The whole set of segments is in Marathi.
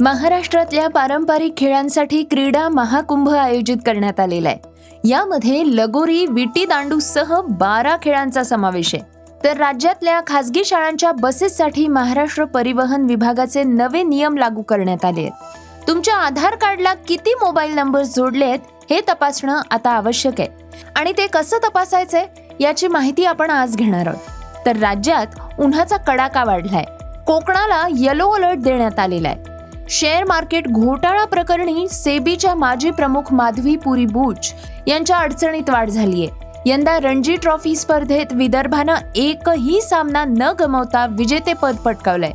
महाराष्ट्रातल्या पारंपरिक खेळांसाठी क्रीडा महाकुंभ आयोजित करण्यात आलेला आहे. यामध्ये लगोरी विटी दांडूसह बारा खेळांचा समावेश आहे. तर राज्यातल्या खासगी शाळांच्या बसेससाठी महाराष्ट्र परिवहन विभागाचे नवे नियम लागू करण्यात आले आहेत. तुमच्या आधार कार्डला किती मोबाईल नंबर जोडले आहेत हे तपासणं आता आवश्यक आहे. आणि ते कसं तपासायचंय याची माहिती आपण आज घेणार आहोत. तर राज्यात उन्हाचा कडाका वाढलाय. कोकणाला येलो अलर्ट देण्यात आलेला आहे. शेअर मार्केट घोटाळा प्रकरणी सेबीच्या माजी प्रमुख माधवी पुरी बुच यांच्या अडचणीत वाढ झालीय. यंदा रणजी ट्रॉफी स्पर्धेत विदर्भानं एकही सामना न गमावता विजेतेपद पटकावलंय.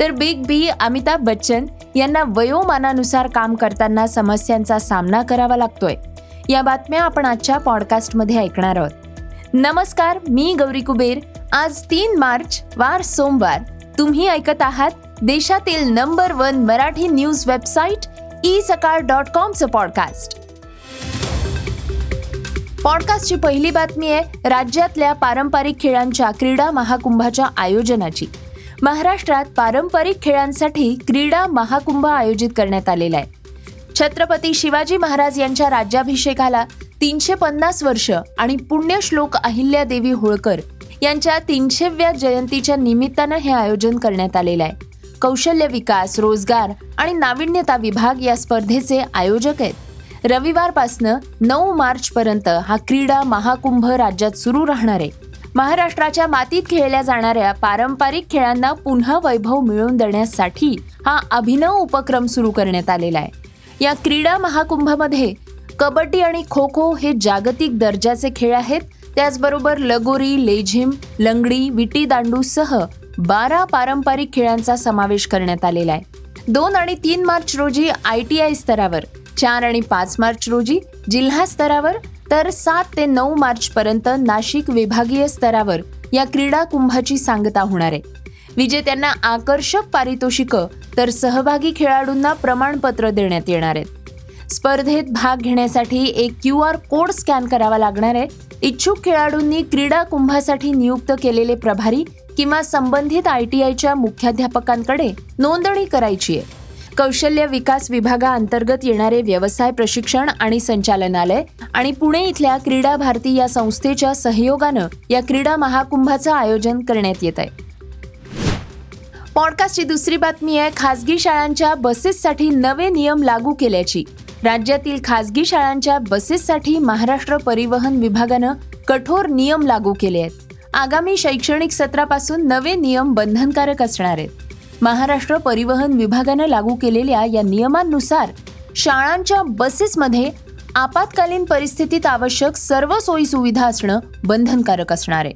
तर बिग बी अमिताभ बच्चन यांना वयोमानानुसार काम करताना समस्यांचा सामना करावा लागतोय. या बातम्या आपण आजच्या पॉडकास्टमध्ये ऐकणार आहोत. नमस्कार मी गौरी कुबेर. आज तीन मार्च वार सोमवार. तुम्ही ऐकत आहात देशातील number one Marathi news website E Sakal dot कॉमचं podcast पॉडकास्टची पहिली बातमी आहे राज्यातल्या पारंपरिक खेळांच्या क्रीडा महाकुंभाच्या आयोजनाची. महाराष्ट्रात पारंपरिक खेळांसाठी क्रीडा महाकुंभ आयोजित करण्यात आलेला आहे. छत्रपती शिवाजी महाराज यांच्या राज्याभिषेकाला तीनशे पन्नास वर्ष आणि पुण्यश्लोक अहिल्यादेवी होळकर यांच्या तीनशेव्या जयंतीच्या निमित्तानं हे आयोजन करण्यात आलेलं आहे. कौशल्य विकास रोजगार आणि नाविन्यता विभाग या स्पर्धेचे आयोजक आहेत. रविवारपासनं नऊ मार्च पर्यंत हा क्रीडा महाकुंभ राज्यात सुरू राहणार आहे. महाराष्ट्राच्या मातीत खेळल्या जाणाऱ्या पारंपरिक खेळांना पुन्हा वैभव मिळवून देण्यासाठी हा अभिनव उपक्रम सुरू करण्यात आलेला आहे. या क्रीडा महाकुंभामध्ये कबड्डी आणि खो खो हे जागतिक दर्जाचे खेळ आहेत. त्याचबरोबर लगोरी लेझिम लंगडी विटी दांडूसह बारा पारंपरिक खेळांचा समावेश करण्यात आलेला आहे. दोन आणि तीन मार्च रोजी आय टी आय स्तरावर चार आणि पाच मार्च रोजी जिल्हा स्तरावर तर सात ते नऊ मार्च पर्यंत नाशिक विभागीय स्तरावर या क्रीडा कुंभाची सांगता होणार आहे. विजेत्यांना आकर्षक पारितोषिकं तर सहभागी खेळाडूंना प्रमाणपत्र देण्यात येणार आहेत. स्पर्धेत भाग घेण्यासाठी एक क्यू आर कोड स्कॅन करावा लागणार आहे. इच्छुक खेळाडूंनी क्रीडा कुंभासाठी नियुक्त केलेले प्रभारी किंवा संबंधित आय टी आयच्या मुख्याध्यापकांकडे नोंदणी करायची आहे. कौशल्य विकास विभागाअंतर्गत येणारे व्यवसाय प्रशिक्षण आणि संचालनालय आणि पुणे इथल्या क्रीडा भारती या संस्थेच्या सहयोगानं या क्रीडा महाकुंभाचं आयोजन करण्यात येत आहे. पॉडकास्टची दुसरी बातमी आहे खासगी शाळांच्या बसेससाठी नवे नियम लागू केल्याची. राज्यातील खासगी शाळांच्या बसेससाठी महाराष्ट्र परिवहन विभागानं कठोर नियम लागू केले आहेत. आगामी शैक्षणिक सत्रापासून नवे नियम बंधनकारक असणार आहेत. महाराष्ट्र परिवहन विभागानं लागू केलेल्या या नियमांनुसार शाळांच्या बसेसमध्ये आपत्कालीन परिस्थितीत आवश्यक सर्व सोयी सुविधा असणं बंधनकारक असणार आहे.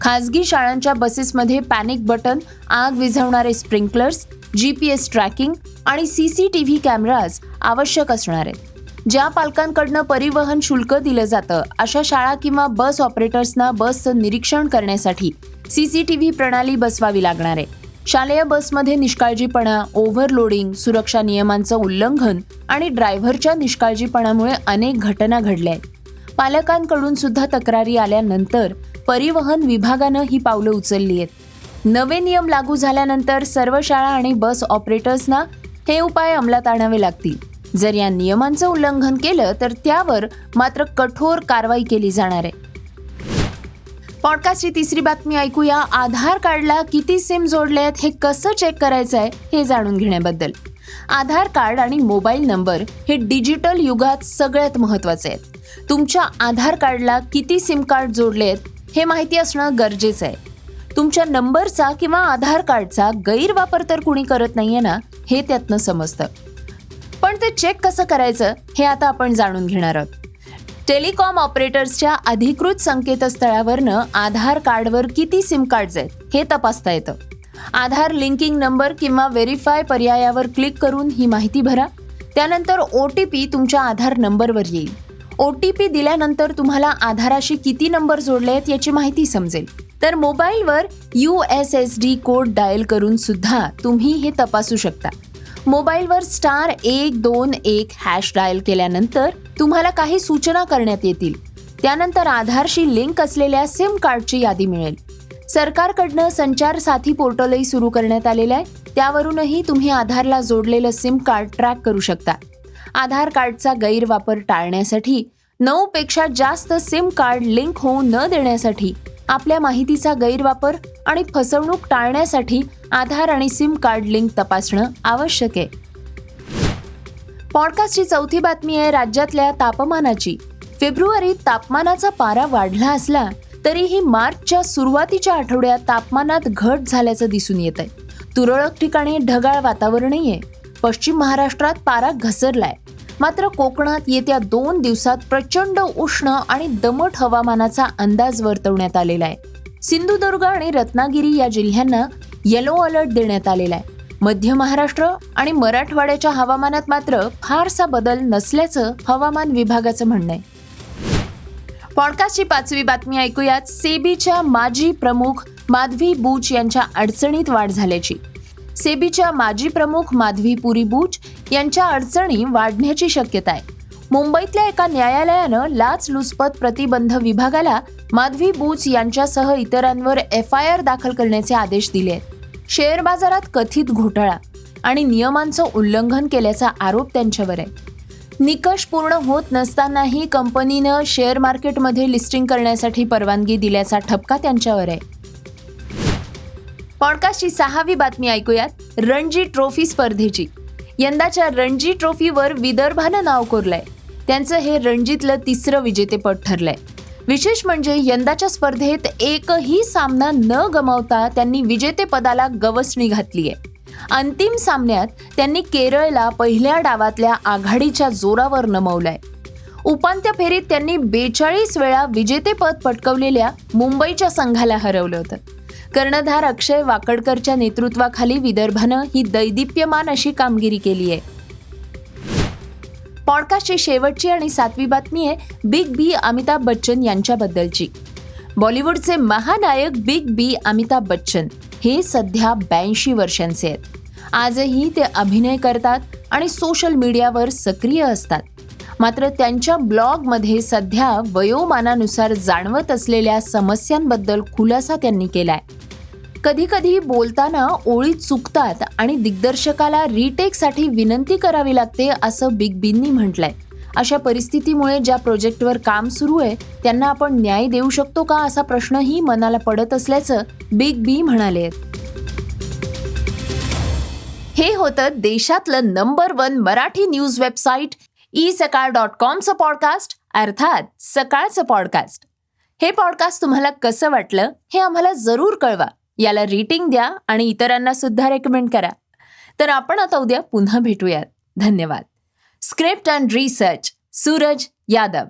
खासगी शाळांच्या बसेसमध्ये पॅनिक बटन आग विझवणारे sprinklers G P S tracking आणि C C T V cameras आवश्यक असणार आहेत. ज्या पालकांकडनं परिवहन शुल्क दिलं जातं अशा शाळा किंवा बस ऑपरेटर्सना बसचं निरीक्षण करण्यासाठी सी सी टी व्ही प्रणाली बसवावी लागणार आहे. शालेय बसमध्ये निष्काळजीपणा ओव्हरलोडिंग सुरक्षा नियमांचं उल्लंघन आणि ड्रायव्हरच्या निष्काळजीपणामुळे अनेक घटना घडल्या आहेत. पालकांकडून सुद्धा तक्रारी आल्यानंतर परिवहन विभागानं ही पावलं उचलली आहेत. नवे नियम लागू झाल्यानंतर सर्व शाळा आणि बस ऑपरेटर्सना हे उपाय अंमलात आणावे लागतील. जर या नियमांचं उल्लंघन केलं तर त्यावर मात्र कठोर कारवाई केली जाणार आहे. पॉडकास्टची तिसरी बातमी ऐकूया. आधार कार्डला किती सिम जोडले आहेत हे कसं चेक करायचं आहे हे जाणून घेण्याबद्दल. आधार कार्ड आणि मोबाईल नंबर हे डिजिटल युगात सगळ्यात महत्त्वाचे आहेत. तुमच्या आधार कार्डला किती सिम कार्ड जोडले आहेत हे माहिती असणं गरजेचं आहे. तुमच्या नंबरचा किंवा आधार कार्डचा गैरवापर तर कुणी करत नाहीये ना हे त्यातनं समजतं. पण ते चेक कसं करायचं हे आता आपण जाणून घेणार आहोत. टेलिकॉम ऑपरेटर्सच्या अधिकृत संकेतस्थळावरनं आधार कार्डवर किती सिम कार्ड्स आहेत हे तपासता येतं. आधार लिंकिंग नंबर किंवा व्हेरीफाय पर्यायावर क्लिक करून ही माहिती भरा. त्यानंतर ओ टी पी तुमच्या आधार नंबरवर येईल. ओ टी पी दिल्यानंतर तुम्हाला आधाराशी किती नंबर जोडले आहेत याची माहिती समजेल. तर मोबाईलवर U S S D code dial करून सुद्धा तुम्ही हे तपासू शकता. मोबाईलवर स्टार एक दोन एक हॅश डायल केल्यानंतर तुम्हाला काही सूचना करण्यात येतील. त्यानंतर आधारशी लिंक असलेल्या सिम कार्डची यादी मिळेल. सरकारकडनं संचार साथी पोर्टलही सुरू करण्यात आलेलं आहे. त्यावरूनही तुम्ही आधारला जोडलेलं सिम कार्ड ट्रॅक करू शकता. आधार कार्डचा गैरवापर टाळण्यासाठी नऊ पेक्षा जास्त सिम कार्ड लिंक होऊ न देण्यासाठी आपल्या माहितीचा गैरवापर आणि फसवणूक टाळण्यासाठी आधार आणि सिम कार्ड लिंक तपासणं आवश्यक आहे. पॉडकास्टची चौथी बातमी आहे राज्यातल्या तापमानाची. फेब्रुवारीत तापमानाचा पारा वाढला असला तरीही मार्चच्या सुरुवातीच्या आठवड्यात तापमानात घट झाल्याचं दिसून येत आहे. तुरळक ठिकाणी ढगाळ वातावरणही आहे. पश्चिम महाराष्ट्रात पारा घसरलाय. मात्र कोकणात येत्या दोन दिवसात प्रचंड उष्ण आणि दमट हवामानाचा अंदाज वर्तवण्यात आलेला आहे. सिंधुदुर्ग आणि रत्नागिरी या जिल्ह्यांना येलो अलर्ट देण्यात आलेला आहे. मध्य महाराष्ट्र आणि मराठवाड्याच्या हवामानात मात्र फारसा बदल नसल्याचं हवामान विभागाचं म्हणणं आहे. पॉडकास्टची पाचवी बातमी ऐकूयात. सेबीच्या माजी प्रमुख माधवी बूच यांच्या अडचणीत वाढ झाल्याची. सेबीच्या माजी प्रमुख माधवी पुरी बूच यांच्या अडचणी वाढण्याची शक्यता आहे. मुंबईतल्या एका न्यायालयानं लाचलुचपत प्रतिबंध विभागाला माधवी बूच यांच्यासह इतरांवर एफ आय आर दाखल करण्याचे आदेश दिले आहेत. शेअर बाजारात कथित घोटाळा आणि नियमांचं उल्लंघन केल्याचा आरोप त्यांच्यावर आहे. निकष पूर्ण होत नसतानाही कंपनीनं शेअर मार्केटमध्ये लिस्टिंग करण्यासाठी परवानगी दिल्याचा ठपका त्यांच्यावर आहे. पॉडकास्टची सहावी बातमी ऐकूयात. रणजी ट्रॉफी स्पर्धेची. यंदाच्या रणजी ट्रॉफीवर विदर्भानं नाव कोरलंय. त्यांचं हे रणजीतलं तिसरं विजेतेपद ठरलंय. विशेष म्हणजे यंदाच्या स्पर्धेत एकही सामना न गमावता त्यांनी विजेतेपदाला गवसणी घातली आहे अंतिम सामन्यात त्यांनी केरळला पहिल्या डावातल्या आघाडीच्या जोरावर नमवलंय. उपांत्य फेरीत त्यांनी बेचाळीस वेळा विजेतेपद पटकवलेल्या मुंबईच्या संघाला हरवलं होतं. कर्णधार अक्षय वाकडकरच्या नेतृत्वाखाली विदर्भानं ही दैदिप्यमान अशी कामगिरी केली आहे. पॉडकास्टची शेवटची आणि सातवी बातमी आहे बिग बी अमिताभ बच्चन यांच्याबद्दलची. बॉलिवूडचे महानायक बिग बी अमिताभ बच्चन हे सध्या ब्याऐंशी वर्षांचे आहेत. आजही ते अभिनय करतात आणि सोशल मीडियावर सक्रिय असतात. मात्र त्यांच्या ब्लॉगमध्ये सध्या वयोमानानुसार जाणवत असलेल्या समस्यांबद्दल खुलासा त्यांनी केलाय. कधी कधी बोलताना ओळी चुकतात आणि दिग्दर्शकाला रिटेकसाठी विनंती करावी लागते असं बिग बींनी म्हटलंय. अशा परिस्थितीमुळे ज्या प्रोजेक्टवर काम सुरू आहे त्यांना आपण न्याय देऊ शकतो का असा प्रश्नही मनाला पडत असल्याचं बिग बी म्हणाले. हे होतं देशातलं number one Marathi news website E Sakal dot कॉमचं podcast अर्थात सकाळचं पॉडकास्ट. हे पॉडकास्ट तुम्हाला कसं वाटलं हे आम्हाला जरूर कळवा. याला रेटिंग द्या आणि इतरांना सुद्धा रेकमेंड करा. तर आपण आता उद्या पुन्हा भेटूयात. धन्यवाद. Script and research Suraj Yadav.